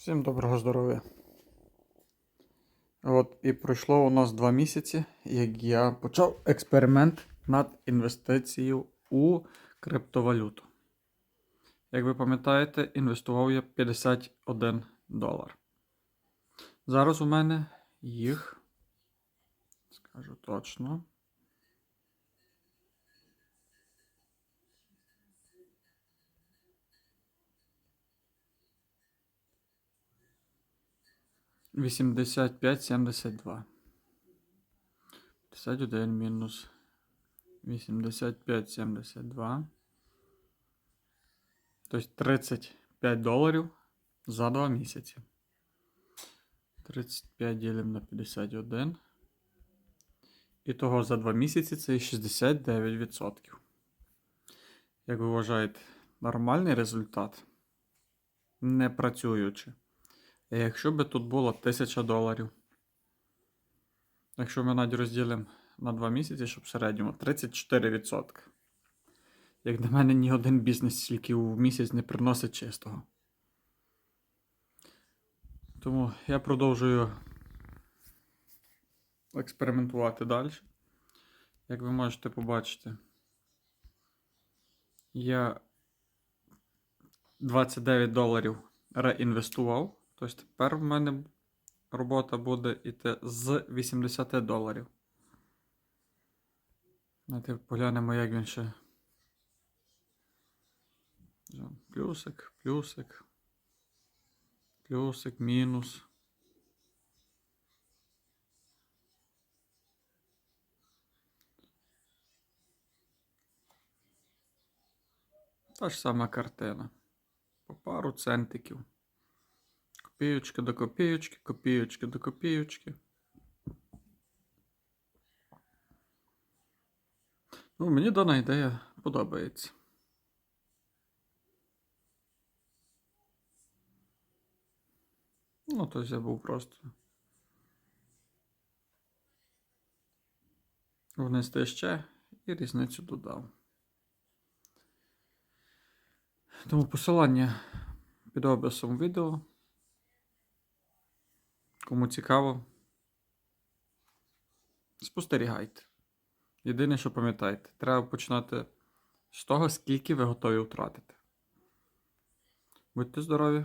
Всім доброго здоров'я. От і пройшло у нас два місяці, як я почав експеримент над інвестицією у криптовалюту. Як ви пам'ятаєте, інвестував я 51 долар. Зараз у мене їх, скажу точно. Вісімдесят п'ять сімдесят два. П'ятдесят один мінус вісімдесят п'ять сімдесят два. Тобто 35 доларів за два місяці. 35 ділимо на 51. І того за два місяці це 69%. Як ви вважаєте, нормальний результат? Не працюючи. Якщо би тут було 1000 доларів. Якщо ми навіть розділимо на 2 місяці, щоб в середньому 34%. Як на мене, ні один бізнес стільки в місяць не приносить чистого. Тому я продовжую експериментувати далі. Як ви можете побачити, я 29 доларів реінвестував. Тобто тепер в мене робота буде йти з 80 доларів. Давайте поглянемо, як він ще. Плюсик, плюсик. Плюсик, мінус. Та ж сама картина. По пару центиків. Копіючки до копіючки, копіючки до копіючки. Ну, мені дана ідея подобається. Ну, тобто я був просто. Внести ще і різницю додав. Тому посилання під описом відео. Кому цікаво, спостерігайте. Єдине, що пам'ятайте, треба починати з того, скільки ви готові втратити. Будьте здорові!